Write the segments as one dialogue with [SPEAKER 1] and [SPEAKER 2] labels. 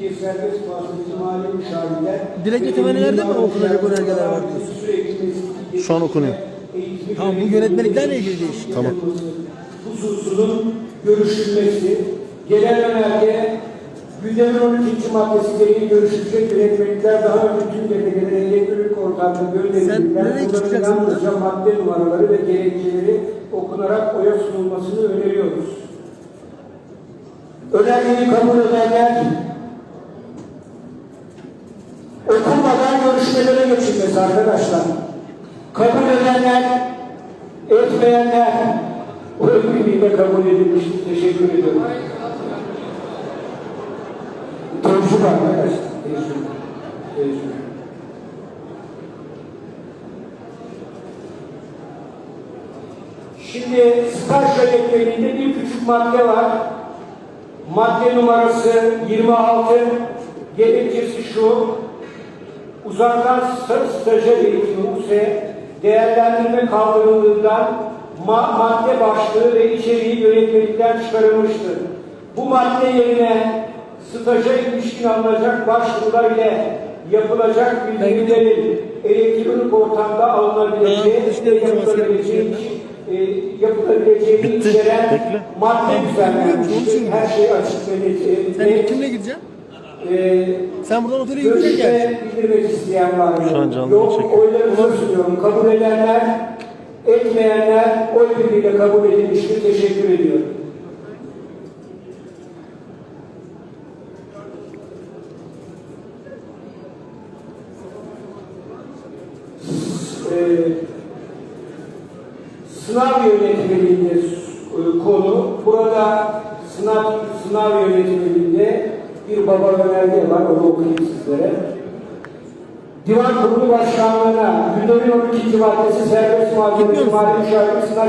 [SPEAKER 1] Türkiye Serbest Muhasebeci Mali Müşavirler
[SPEAKER 2] Dilekçe temelilerde mi okunacak önergeler var diyorsun?
[SPEAKER 3] Şu an okunuyor.
[SPEAKER 2] Tamam bu yönetmeliklerle ilgili değişik.
[SPEAKER 3] Tamam.
[SPEAKER 1] Hususunun görüşülmesi, gelen önerge gündemin 12. maddesi gereği görüşülecek yönetmelikler daha önce tüm belgelere elektronik ortamda
[SPEAKER 2] çıkacaksın
[SPEAKER 1] yalnızca madde numaraları ve gerekçeleri okunarak oya sunulmasını öneriyoruz. Önergeyi kabul edenler okunmadan görüşmelere geçilmesi arkadaşlar. Kabul edenler, etmeyenler birliğiyle kabul edilmiştir. Teşekkür ediyorum. Tecrübe arkadaşlar. Şimdi staj yönetmeliğinde bir küçük madde var. Madde numarası 26. Gerekçesi şu. Uzaktan sta- stajyer eğitimi USE değerlendirme kaldırıldığından ma- madde başlığı ve içeriği yönetmelikten çıkarılmıştır. Bu madde yerine staja ilişkin alınacak başvurular ile yapılacak bildirimlerin elektronik ortamda alınabileceği ve yapılabileceği e, yapılabileceğini içeren madde düzenlenmiştir. Her şey açık ve net.
[SPEAKER 2] Sen kimle gideceksin?
[SPEAKER 1] E,
[SPEAKER 2] Sen buradan otele gerçi.
[SPEAKER 1] Görüşte bildirmek isteyen var mı?
[SPEAKER 3] Şu an canlı
[SPEAKER 1] Yok,
[SPEAKER 3] çekiyor.
[SPEAKER 1] oylarınızı sunuyorum. Kabul edenler, etmeyenler oy birliğiyle kabul edilmiştir. Teşekkür ediyorum. Ee, sınav yönetmeliğinde e, konu. Burada sınav sınav yönetmeliğinde bir baba önerge var. Onu okuyayım sizlere. Divan Kurulu Başkanlığı'na gündemin 12. maddesi serbest muhasebesi
[SPEAKER 2] Gitmiyor musun?
[SPEAKER 1] mali müşavir sınav,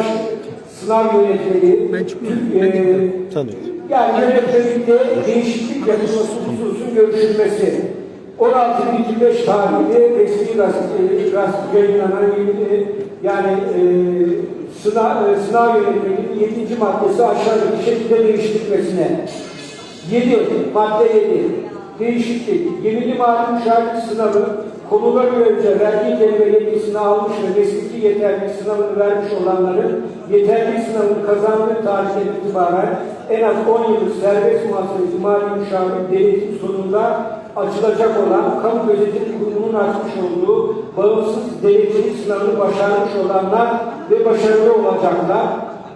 [SPEAKER 1] sınav yönetmeliği.
[SPEAKER 2] Ben çıkmıyorum.
[SPEAKER 1] E,
[SPEAKER 2] gitmiyorum.
[SPEAKER 3] Tanıyor.
[SPEAKER 1] yani yönetmelikte değişiklik yapılması hususun görüşülmesi. 16.25 tarihli resmi gazete gazete yayınlanan yani e, sınav, e, sınav yönetmeliğinin 7. maddesi aşağıdaki şekilde değiştirilmesine. 7. Madde 7. Değişiklik. Yeminli mali müşahit sınavı konuları önce vergi kelime yetkisini almış ve mesleki yeterlilik sınavını vermiş olanların yeterlilik sınavını kazandığı tarihten itibaren en az 10 yıllık serbest muhasebeci mali müşavir denetim sonunda açılacak olan kamu gözetim kurumunun açmış olduğu bağımsız denetçilik sınavını başarmış olanlar ve başarılı olacaklar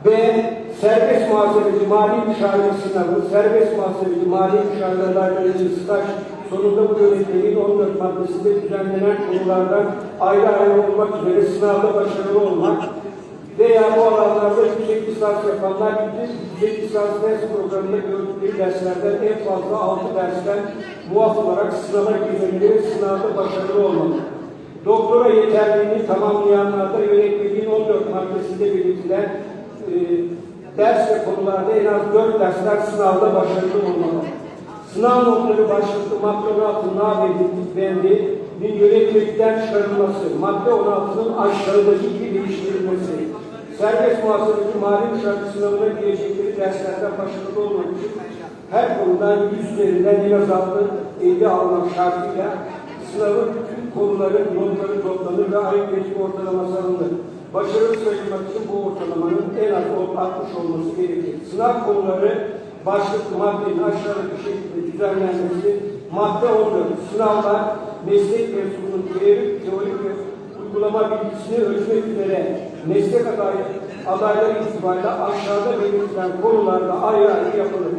[SPEAKER 1] ve serbest muhasebeci mali müşavir sınavı, serbest muhasebeci mali müşavirlerle ilgili staj sonunda bu yönetmeliğin 14 maddesinde düzenlenen konulardan ayrı ayrı olmak üzere sınavda başarılı olmak veya bu alanlarda yüksek lisans yapanlar yüksek lisans ders programında gördükleri derslerden en fazla 6 dersten muaf olarak sınava girmeleri sınavda başarılı olmak. Doktora yeterliliğini tamamlayanlarda yönetmeliğin 14 maddesinde belirtilen e, ders ve konularda en az 4 dersler sınavda başarılı olmalı. Sınav notları başlıklı madde 16 nabedik bendinin yönetmelikten çıkarılması, madde 16'nın aşağıdaki gibi değiştirilmesi, serbest muhasebeci mali müşahede sınavına girecekleri derslerden başarılı olmak için her konudan 100 üzerinden en az 50 almak şartıyla sınavın tüm konuların notları toplanır ve geçik ortalaması alınır. Başarılı sayılmak için bu ortalamanın en az 60 olması gerekir. Sınav konuları başlıklı maddenin aşağıdaki şekilde düzenlenmesi. Madde 14. Sınavlar meslek mensubunun teorik, teorik ve uygulama bilgisini ölçmek üzere meslek aday, adayları itibariyle aşağıda belirtilen konularda ayrı ayrı yapılır.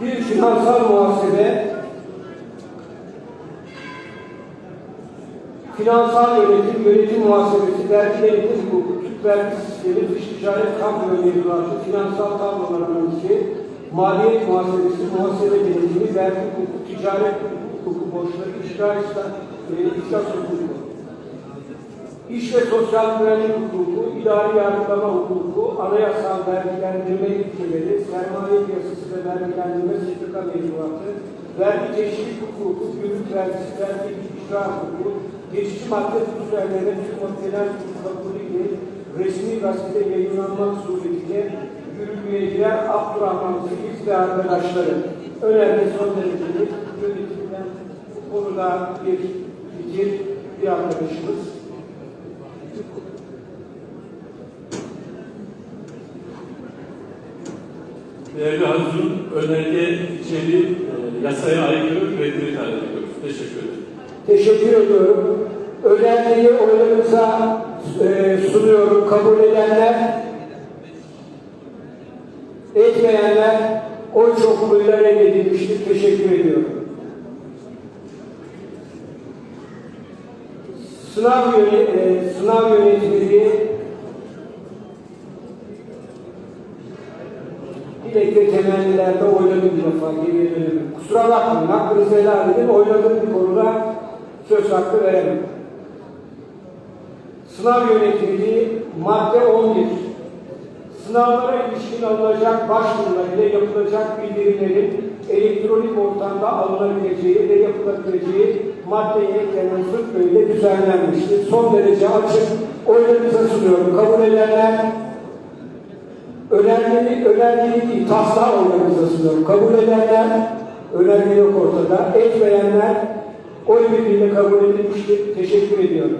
[SPEAKER 1] Bir finansal muhasebe, Finansal yönetim, yönetim muhasebesi, vergi denetim hukuku, Türk vergi sistemi, dış ticaret tablo mevzuatı, finansal tablolar analizi, maliyet muhasebesi, muhasebe denetimi, vergi hukuku, ticaret hukuku borçları, işgal, e, iflas hukuku, İş ve sosyal güvenlik hukuku, idari yargılama hukuku, anayasal vergilendirme ilkeleri, sermaye piyasası ve vergilendirme sendika mevzuatı, vergi teşvik hukuku, gümrük vergisi, vergi icra hukuku, geçici madde düzenleme Türk genel kabulü ile resmi gazetede yayınlanmak suretiyle yürürlüğe girer Abdurrahman Sekiz ve arkadaşları. önemli son dereceli yönetimden konuda bir fikir, bir arkadaşımız.
[SPEAKER 4] Değerli Hazun, önerge içeri e, yasaya aykırı üretimi talep ediyoruz. Teşekkür ederim.
[SPEAKER 1] Teşekkür ediyorum. Önermeyi oylarınıza e, sunuyorum. Kabul edenler, etmeyenler oy çokluğuyla reddedilmiştir. Teşekkür ediyorum. Sınav, yöne, e, sınav yönetmeliği dilek ve temennilerde oyladım bir defa dönemem. Kusura bakmayın, hakkınızı helal edin. Oyladığım bir konuda söz hakkı veremem. Sınav yönetmeliği madde 11. Sınavlara ilişkin alınacak başvurular ile yapılacak bildirimlerin elektronik ortamda alınabileceği ve yapılabileceği maddeye eklenen fıkra ile düzenlenmiştir. Son derece açık. Oylarınıza sunuyorum. Kabul edenler önergeli, önergeli değil, taslağı oylarınıza sunuyorum. Kabul edenler, önerge yok ortada. Etmeyenler oy birliğiyle kabul edilmiştir. Teşekkür ediyorum.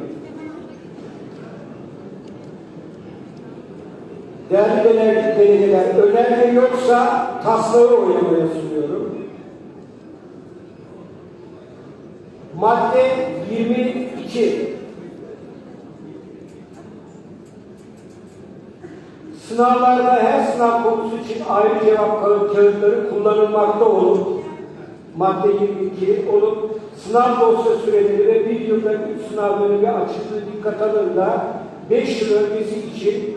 [SPEAKER 1] Değerli delegeler, önerge yoksa taslağı oylamaya sunuyorum. Madde 22. Sınavlarda her sınav konusu için ayrı cevap kağıt- kağıtları kullanılmakta olup, madde 22 olup, sınav dosya süreleri bir yılda üç sınav dönemi açıklığı dikkat alınırsa 5 yıl öncesi için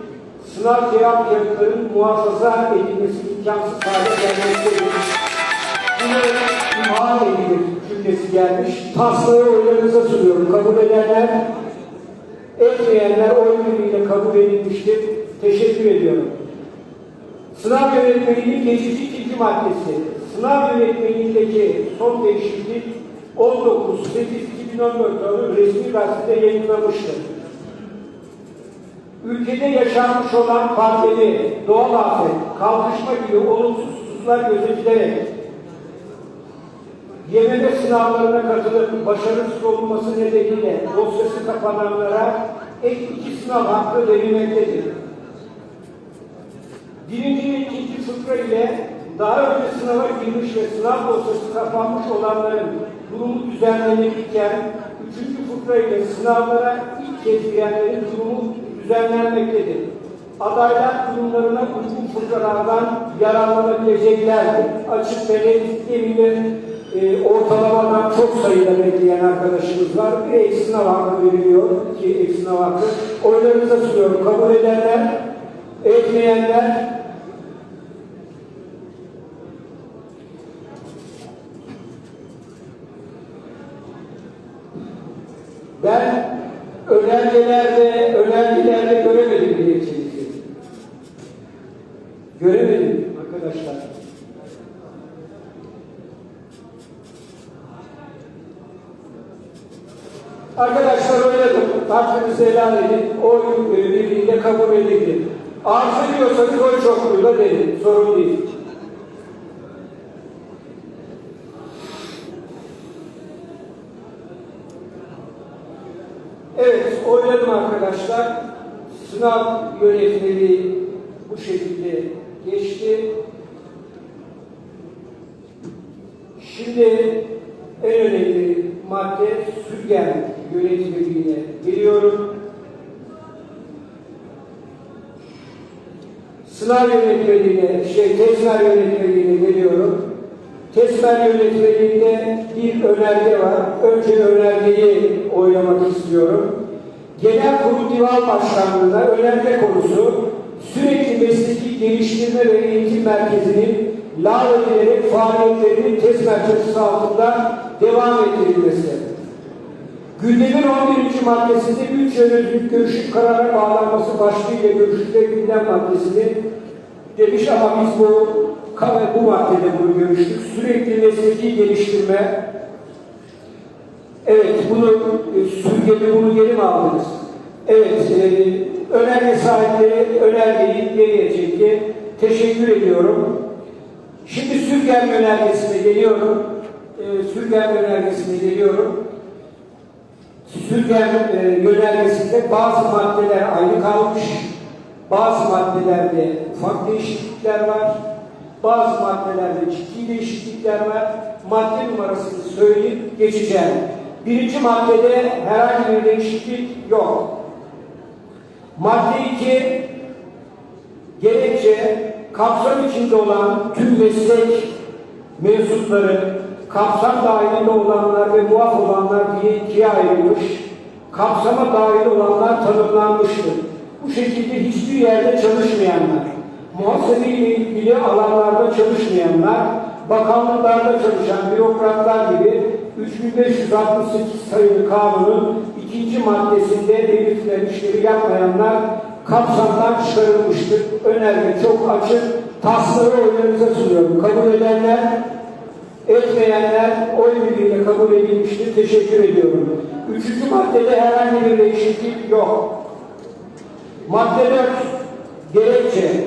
[SPEAKER 1] sınav cevap kağıtlarının muhafaza edilmesi imkansız hale gelmektedir. Buna imha edilir cümlesi gelmiş. Taslağı oylarınıza sunuyorum. Kabul edenler, etmeyenler oy birliğiyle kabul edilmiştir. Teşekkür ediyorum. Sınav yönetmeliğinin geçici ikinci maddesi. Sınav yönetmeliğindeki son değişiklik 19.8.2014 tarihli resmi gazetede yayınlamıştır. Ülkede yaşanmış olan pandemi, doğal afet, kalkışma gibi olumsuz hususlar gözetilerek YMD sınavlarına katılıp başarısız olması nedeniyle dosyası kapananlara ek iki sınav hakkı verilmektedir. Birinci ve ikinci fıkra ile daha önce sınava girmiş ve sınav dosyası kapanmış olanların durumu düzenlenirken, üçüncü fıkra ile sınavlara ilk kez girenlerin durumu düzenlenmektedir. Adaylar kurumlarına uygun fıkralardan yararlanabileceklerdir. Açık ve net e, ortalamadan çok sayıda bekleyen arkadaşımız var. Bir ek sınav hakkı veriliyor. İki ek sınav hakkı. Oylarınıza sunuyorum. Kabul edenler, etmeyenler Ben önergelerde, önergelerde göremedim dilekçenizi. Göremedim arkadaşlar. Arkadaşlar oynadım. Hakkınızı helal edin. Oy e, birliğiyle kabul edildi. Arzu ediyorsanız oy çokluğuyla dedim. Sorun değil. Evet, oyladım arkadaşlar. Sınav yönetmeliği bu şekilde geçti. Şimdi en önemli madde sürgen yönetmeliğine geliyorum. Sınav yönetmeliğine, şey, tezler yönetmeliğine geliyorum. Tezler yönetmeliğinde bir önerge var. Önce önergeyi oylamak istiyorum. Genel Kurul Divan Başkanlığı'na önerge konusu sürekli mesleki geliştirme ve eğitim merkezinin lağvedilerek faaliyetlerinin test merkezi altında devam ettirilmesi. Gündemin 11. maddesinde üç yönetmelik görüşün karara bağlanması başlığıyla görüşte gündem maddesini demiş ama biz bu bu maddede bunu görüştük. Sürekli mesleki geliştirme. Evet, bunu e, sürgeli bunu geri mi aldınız? Evet, e, önerge sahipleri önergeyi geriye çekti. Teşekkür ediyorum. Şimdi sürgen yönergesine geliyorum. Ee, sürgen yönergesine geliyorum. Sürgen e, yönergesinde bazı maddeler ayrı kalmış. Bazı maddelerde ufak değişiklikler var. Bazı maddelerde ciddi değişiklikler var. Madde numarasını söyleyip geçeceğim. Birinci maddede herhangi bir değişiklik yok. Madde 2 gerekçe kapsam içinde olan tüm meslek mensupları, kapsam dahilinde olanlar ve muaf olanlar diye ikiye ayrılmış. Kapsama dahil olanlar tanımlanmıştır. Bu şekilde hiçbir yerde çalışmayanlar, muhasebe ile ilgili alanlarda çalışmayanlar, bakanlıklarda çalışan bürokratlar gibi 3568 sayılı kanunun ikinci maddesinde belirtilen işleri yapmayanlar kapsamdan çıkarılmıştır. Önerge çok açık. Tasları oylarınıza sunuyorum. Kabul edenler, etmeyenler oy birliğiyle kabul edilmiştir. Teşekkür ediyorum. Üçüncü maddede herhangi bir değişiklik yok. Madde 4 gerekçe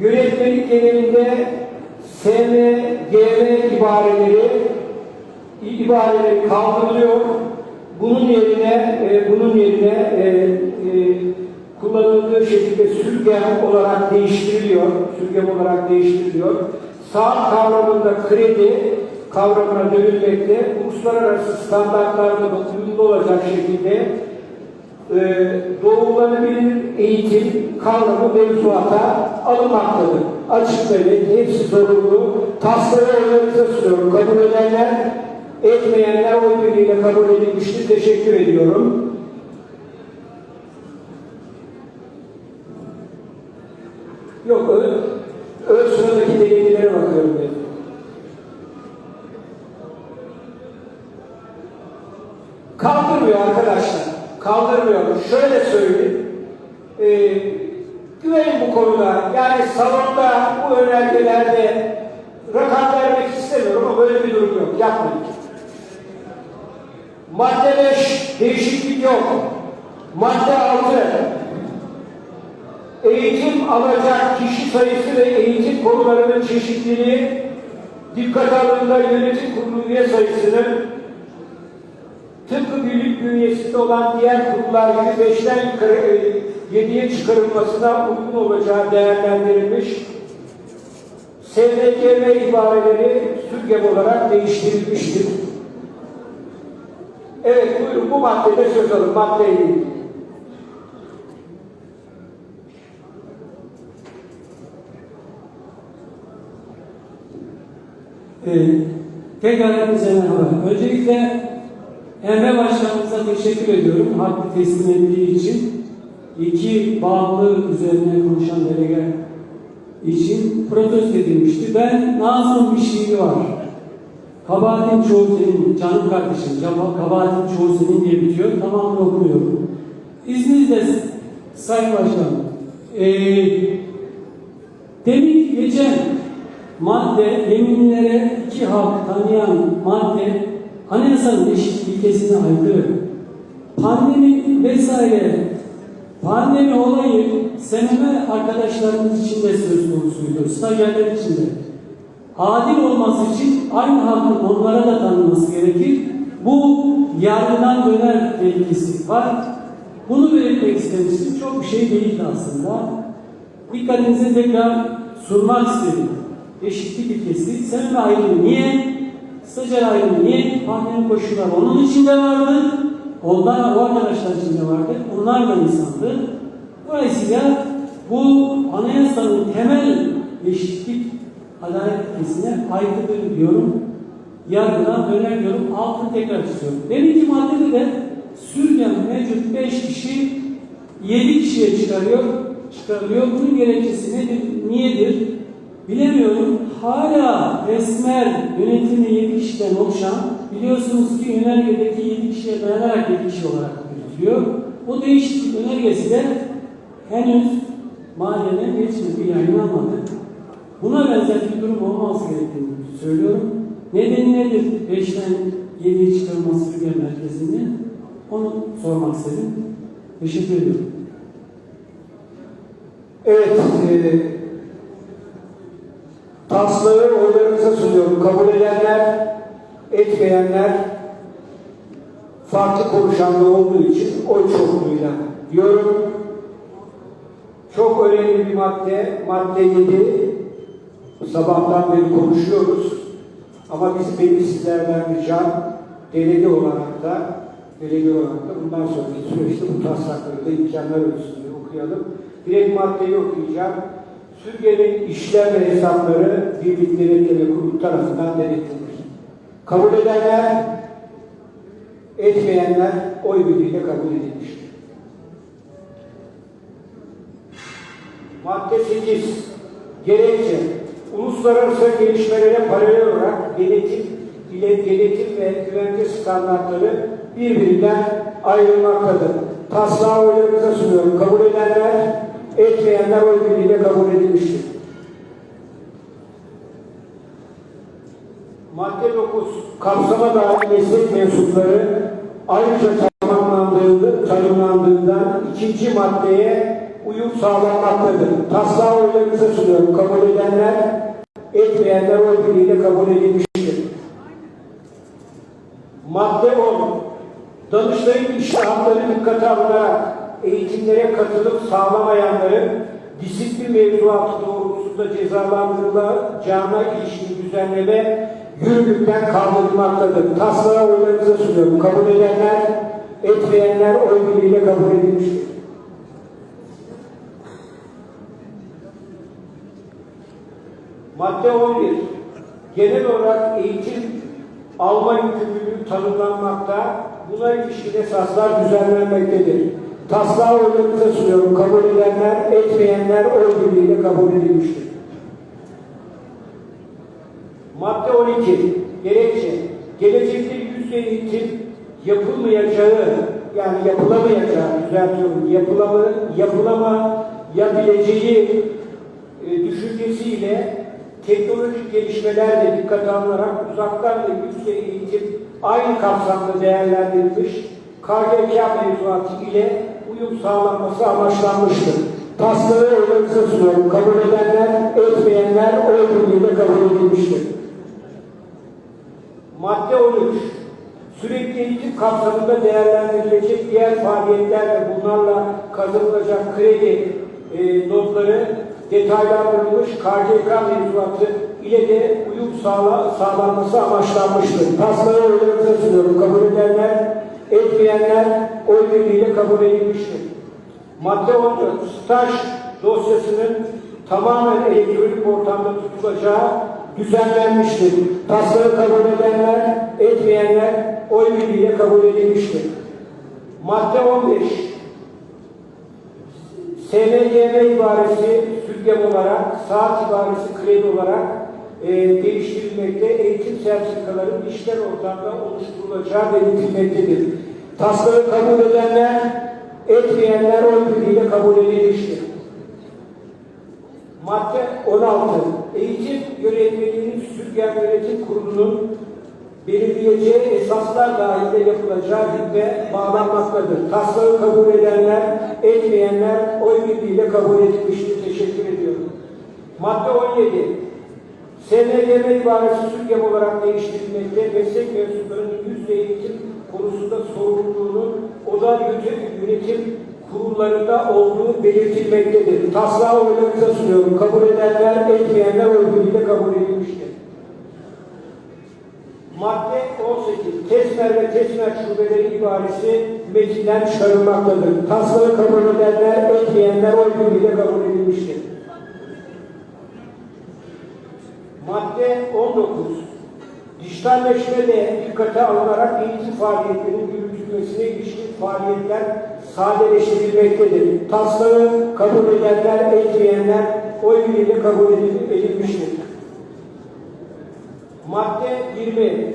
[SPEAKER 1] yönetmelik genelinde SM, GM ibareleri ibareleri kaldırılıyor. Bunun yerine e, bunun yerine e, e, kullanıldığı şekilde sürgem olarak değiştiriliyor. Sürgem olarak değiştiriliyor. Saat kavramında kredi kavramına dönülmekte uluslararası standartlarla da uyumlu olacak şekilde e, doğrulanabilir eğitim kavramı mevzuata alınmaktadır. Açık ve hepsi zorunlu. Tasları oylarınıza sunuyorum. Kabul edenler, etmeyenler oy birliğiyle kabul edilmiştir. Teşekkür ediyorum. Yok, ön, ön sıradaki delillere bakıyorum ben. Kaldırmıyor arkadaşlar. Kaldırmıyor. Şöyle söyleyeyim. Ee, güvenin bu konuda. Yani salonda bu önergelerde rakam vermek istemiyorum ama böyle bir durum yok. Yapmayın. Madde 5 değişiklik yok. Madde 6 eğitim alacak kişi sayısı ve eğitim konularının çeşitliliği dikkat alındığında yönetim kurulu üye sayısının tıpkı birlik bünyesinde olan diğer kurumlar gibi 5'ten yukarı 7'ye çıkarılmasına uygun olacağı değerlendirilmiş. SDGM ibareleri sürgem olarak değiştirilmiştir. Evet buyurun bu maddede söz alın. Maddeyle ilgili.
[SPEAKER 5] Ee, tekrar hepinize merhaba. Öncelikle Emre Başkanımıza teşekkür ediyorum. Hakkı teslim ettiği için. İki bağımlı üzerine konuşan delege için protesto edilmişti. Ben Nazım'ın bir şiiri var. Kabahatin çoğu senin, canım kardeşim, kabahatin çoğu senin diye bitiyor. Tamamını okumuyorum. İzninizle Sayın Başkan, ee, demin geçen madde yeminlere iki hak tanıyan madde anayasanın eşit ilkesine aykırı. Pandemi vesaire pandemi olayı seneme arkadaşlarımız için de söz konusuydu. Stajyerler için de. Adil olması için aynı hakkın onlara da tanınması gerekir. Bu yargıdan döner tehlikesi var. Bunu belirtmek istemiştim. Çok bir şey değildi aslında. Dikkatinize tekrar sunmak istedim. Eşitlik ilkesi. Sebebi ayrımı niye? Stajyer ayrımı niye? Pandemi koşulları onun içinde vardı. Onlar, o arkadaşlar içinde vardı. Onlar da insandı. Dolayısıyla bu anayasanın temel eşitlik adalet ilkesine aykırı diyorum. Yargıdan döner diyorum. Altını tekrar çiziyorum. Deminki maddede de sürgen mevcut 5 kişi 7 kişiye çıkarıyor, çıkarılıyor. Bunun gerekçesi nedir, niyedir? Bilemiyorum. Hala resmer yönetimi 7 kişiden oluşan, biliyorsunuz ki yönergedeki 7 kişiye dayanarak 7 kişi olarak yürütülüyor. O değişiklik önergesi de henüz mahalleden geçmedi, yayınlanmadı. Buna benzer bir durum olmaması gerektiğini söylüyorum. Nedeni nedir 5'ten 7'ye çıkarılması Sürgen Merkezi'nde? Onu sormak istedim. Teşekkür ediyorum.
[SPEAKER 1] Evet, e, Taslağı oylarınıza sunuyorum. Kabul edenler, etmeyenler, farklı konuşan da olduğu için oy çokluğuyla diyorum. Çok önemli bir madde, madde 7. Sabahtan beri konuşuyoruz. Ama biz benim sizlerden ricam delege olarak da delege olarak da bundan sonraki süreçte bu taslakları da imkanlar ölçüsünde okuyalım. Direkt maddeyi okuyacağım. Sürgenin işlem ve hesapları Birlik Denetleme Kurulu tarafından denetlenir. Kabul edenler, etmeyenler oy birliğiyle kabul edilmiştir. Madde 8. Gerekçe. Uluslararası gelişmelere paralel olarak denetim ile denetim ve güvence standartları birbirinden ayrılmaktadır. Taslağı oylarınıza sunuyorum. Kabul edenler, etmeyenler oy birliğiyle kabul edilmiştir. Madde 9. Kapsama dahil meslek mensupları ayrıca tamamlandığında, tanımlandığından ikinci maddeye uyum sağlanmaktadır. Taslağı oylarınıza sunuyorum. Kabul edenler, etmeyenler oy birliğiyle kabul edilmiştir. Madde 10. Danıştayın iştahatları dikkate alınarak eğitimlere katılıp sağlamayanların disiplin mevzuatı doğrultusunda cezalandırılacağına ilişkin düzenleme yürürlükten kaldırılmaktadır. Taslağı oylarınıza sunuyorum. Kabul edenler, etmeyenler oy birliğiyle kabul edilmiştir. Madde 11. Genel olarak eğitim alma yükümlülüğü tanımlanmakta, buna ilişkin esaslar düzenlenmektedir. Taslağı oylarınıza sunuyorum. Kabul edenler, etmeyenler oy birliğiyle kabul edilmiştir. Madde 12. Gerekçe. Gelecekte yüzde eğitim yapılmayacağı, yani yapılamayacağı, düzeltiyorum, yapılama, yapılamayabileceği e, düşüncesiyle teknolojik gelişmelerle dikkate alınarak uzaktan ve yüksek eğitim aynı kapsamda değerlendirilmiş KGK mevzuatı ile uyum sağlanması amaçlanmıştır. Taslağı oylarınıza sunuyorum. Kabul edenler, etmeyenler oy birliğiyle kabul edilmiştir. Madde 13. Sürekli eğitim kapsamında değerlendirilecek diğer faaliyetler ve bunlarla kazanılacak kredi e, notları detaylandırılmış KGK mevzuatı ile de uyum sağla, sağlanması amaçlanmıştır. Taslağı oylarınıza sunuyorum. Kabul edenler, etmeyenler oy birliğiyle kabul edilmiştir. Madde 14. Staj dosyasının tamamen elektronik ortamda tutulacağı düzenlenmiştir. Taslağı kabul edenler, etmeyenler oy birliğiyle kabul edilmiştir. Madde 15. SMGM ibaresi sürgem olarak, saat ibaresi kredi olarak e, değiştirilmekte, eğitim sertifikaların işler ortamda oluşturulacağı belirtilmektedir. Taslağı kabul edenler, etmeyenler oy birliğiyle kabul edilmiştir. Madde 16. Eğitim yönetmeliğinin sürgem yönetim kurulunun belirleyeceği esaslar dahilinde yapılacağı hükme bağlanmaktadır. Taslağı kabul edenler, etmeyenler oy birliğiyle kabul edilmiştir. Madde 17. SMGM ibaresi sürgem olarak değiştirilmekte, meslek mensuplarının yüzde eğitim konusunda sorumluluğunun oda yönetim kurullarında olduğu belirtilmektedir. Taslağı oylarınıza sunuyorum. Kabul edenler, etmeyenler birliğiyle kabul edilmiştir. Madde 18. Tesmer ve tesmer şubeleri ibaresi metinden çıkarılmaktadır. Taslağı kabul edenler, etmeyenler oy birliğiyle kabul edilmiştir. Madde 19. Dijitalleşme de dikkate alınarak eğitim faaliyetlerinin yürütülmesine ilişkin faaliyetler sadeleştirilmektedir. Taslağı kabul edenler, etmeyenler oy birliğiyle kabul edilmiştir. Madde 20.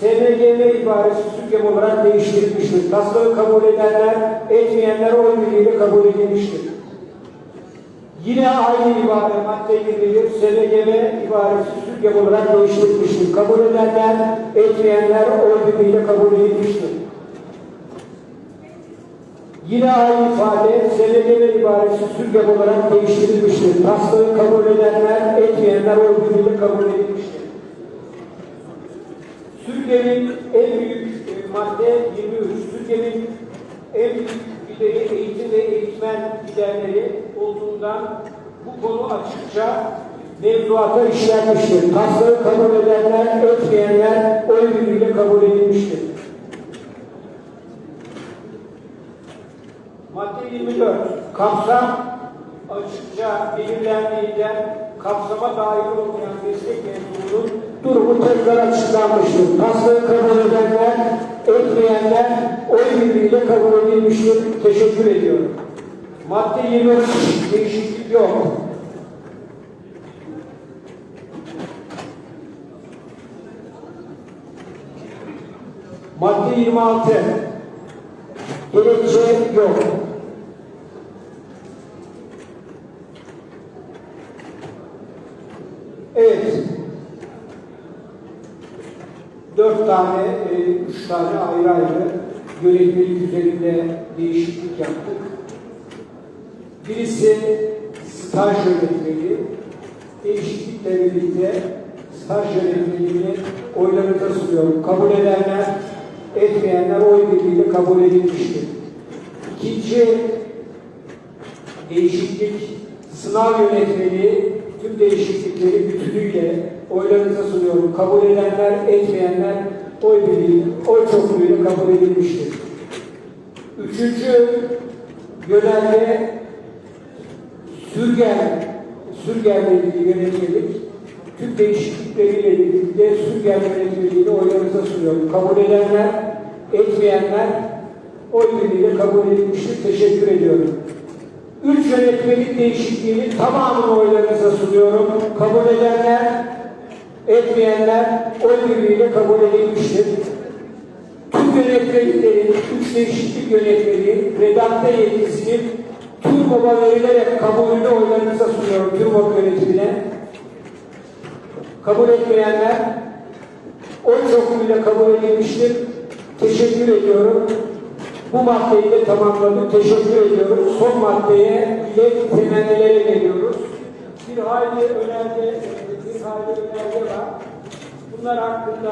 [SPEAKER 1] SMGM ibaresi sürgem olarak değiştirilmiştir. Taslağı kabul edenler, etmeyenler oy birliğiyle kabul edilmiştir. Yine aynı ibare madde 21 SMGM ibaresi sürgem olarak değiştirilmiştir. Kabul edenler, etmeyenler oy birliğiyle kabul edilmiştir. Yine aynı ifade senedine ibaresi sürgem olarak değiştirilmiştir. Taslağı kabul edenler, etmeyenler oy birliğiyle kabul edilmiştir. Sürgemin en büyük e, madde 23. Sürgemin en büyük gideri eğitim ve eğitmen giderleri olduğundan bu konu açıkça mevzuata işlenmiştir. Taslağı kabul edenler, etmeyenler oy birliğiyle kabul edilmiştir. Madde 24. Kapsam açıkça belirlendiğinden kapsama dahil olmayan meslek mensubunun durumu tekrar açıklanmıştır. Taslağı kabul edenler, etmeyenler oy birliğiyle kabul edilmiştir. Teşekkür ediyorum. Madde 23. Değişiklik yok. Madde 26. Gerekçe yok. Evet. Dört tane, e, üç tane ayrı ayrı yönetmelik üzerinde değişiklik yaptık. Birisi staj yönetmeliği. Değişiklikle birlikte staj yönetmeliğini oylarınıza sunuyorum. Kabul edenler, etmeyenler oy birliğiyle kabul edilmiştir. İkinci değişiklik sınav yönetmeliği tüm değişiklikleri bütünüyle oylarınıza sunuyorum. Kabul edenler, etmeyenler oy birliği, oy çokluğuyla kabul edilmiştir. Üçüncü yönelme sürgen, sürgenle ilgili tüm değişiklikleriyle birlikte sürgen yönetmeliğini oylarınıza sunuyorum. Kabul edenler, etmeyenler oy birliğiyle kabul edilmiştir. Teşekkür ediyorum. Üç yönetmelik değişikliğinin tamamını oylarınıza sunuyorum. Kabul edenler, etmeyenler oy birliğiyle kabul edilmiştir. Tüm yönetmeliklerin, üç değişiklik yönetmeliği, redakte yetkisinin TÜRMOB'a verilerek kabulünü oylarınıza sunuyorum TÜRMOB yönetimine. Kabul etmeyenler oy çokluğuyla kabul edilmiştir. Teşekkür ediyorum. Bu maddeyi de tamamladık. Teşekkür ediyorum. Son maddeye dilek temennilere geliyoruz. Bir hayli önerge, bir hayli önerge var. Bunlar hakkında